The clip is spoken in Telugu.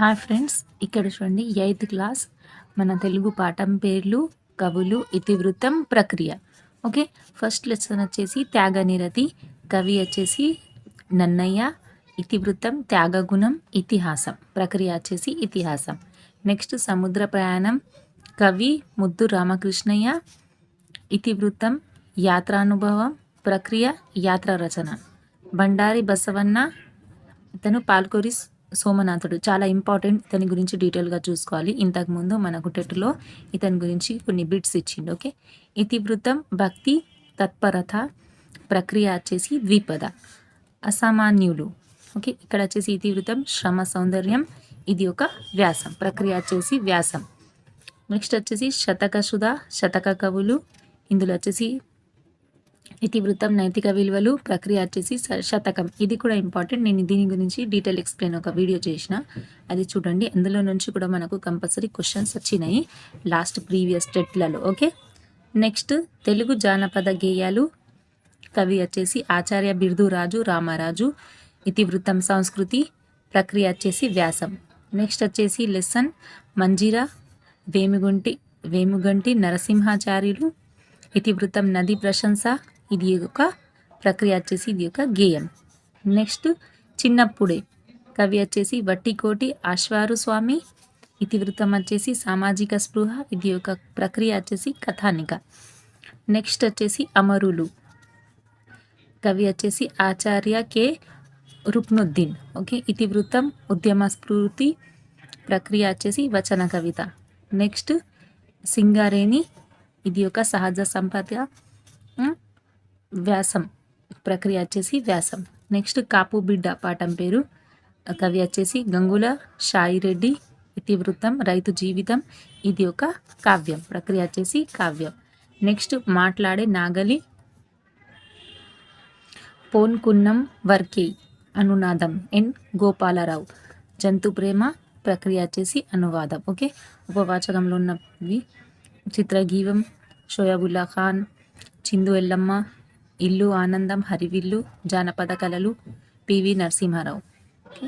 హాయ్ ఫ్రెండ్స్ ఇక్కడ చూడండి ఎయిత్ క్లాస్. మన తెలుగు పాఠం పేర్లు కవులు ఇతివృత్తం ప్రక్రియ. ఓకే ఫస్ట్ లెసన్ వచ్చేసి త్యాగనిరతి. కవి వచ్చేసి నన్నయ్య. ఇతివృత్తం త్యాగగుణం ఇతిహాసం. ప్రక్రియ వచ్చేసి ఇతిహాసం. నెక్స్ట్ సముద్ర ప్రయాణం. కవి ముద్దు రామకృష్ణయ్య. ఇతివృత్తం యాత్రానుభవం ప్రక్రియ యాత్ర రచన బండారి బసవన్న. ఇతను పాల్కోరిస్ సోమనాథుడు చాలా ఇంపార్టెంట్ ఇతని గురించి డీటెయిల్గా చూసుకోవాలి. ఇంతకుముందు మనకు టెట్లో ఇతని గురించి కొన్ని బిట్స్ ఇచ్చిండు ఓకే? ఇతివృత్తం భక్తి తత్పరత ప్రక్రియ వచ్చేసి ద్విపద అసామాన్యులు ఓకే? ఇక్కడ వచ్చేసి ఇతివృత్తం శ్రమ సౌందర్యం ఇది ఒక వ్యాసం ప్రక్రియ వచ్చేసి వ్యాసం. నెక్స్ట్ వచ్చేసి శతకసుధ శతక కవులు ఇందులో వచ్చేసి ఇతివృత్తం నైతిక విలువలు ప్రక్రియ వచ్చేసి శతకం. ఇది కూడా ఇంపార్టెంట్ నేను దీని గురించి డీటెయిల్ ఎక్స్ప్లెయిన్ ఒక వీడియో చేసిన. అది చూడండి. అందులో నుంచి కూడా మనకు కంపల్సరీ క్వశ్చన్స్ వచ్చినాయి. లాస్ట్ ప్రీవియస్ టెట్లలో ఓకే నెక్స్ట్ తెలుగు జానపద గేయాలు. కవి వచ్చేసి ఆచార్య బిర్దు రాజు ఇతివృత్తం సంస్కృతి. ప్రక్రియ వచ్చేసి వ్యాసం. నెక్స్ట్ వచ్చేసి లెసన్ మంజీరా వేమిగుంటి వేముగంటి నరసింహాచార్యులు. ఇతివృత్తం నది ప్రశంస. ఇది ఒక ప్రక్రియ వచ్చేసి ఇది ఒక గేయం. నెక్స్ట్ చిన్నప్పుడే. కవి వచ్చేసి వట్టికోటి ఆశ్వారు స్వామి. ఇతివృత్తం వచ్చేసి సామాజిక స్పృహ. ఇది ఒక ప్రక్రియ వచ్చేసి కథానిక. నెక్స్ట్ వచ్చేసి అమరులు. కవి వచ్చేసి ఆచార్య కె. రుక్నుద్దీన్. ఓకే ఇతివృత్తం ఉద్యమ స్ఫూర్తి ప్రక్రియ వచ్చేసి వచన కవిత. నెక్స్ట్ సింగారేణి. ఇది ఒక సహజ సంపద. వ్యాసం ప్రక్రియ వచ్చేసి వ్యాసం. నెక్స్ట్ కాపు బిడ్డ పాఠం పేరు. కవి వచ్చేసి గంగుల షాయిరెడ్డి ఇతివృత్తం రైతు జీవితం. ఇది ఒక కావ్యం ప్రక్రియ వచ్చేసి కావ్యం. నెక్స్ట్ మాట్లాడే నాగలి. పోన్కున్నం వర్కే అనునాదం ఎన్ గోపాలరావు. జంతు ప్రేమ ప్రక్రియ వచ్చేసి అనువాదం. ఓకే ఉపవాచకంలో ఉన్నవి. చిత్రగీవం షోయబుల్లా ఖాన్ చిందు ఎల్లమ్మ ఇల్లు ఆనందం హరివిల్లు జానపద కళలు పివి నరసింహారావు. ఓకే?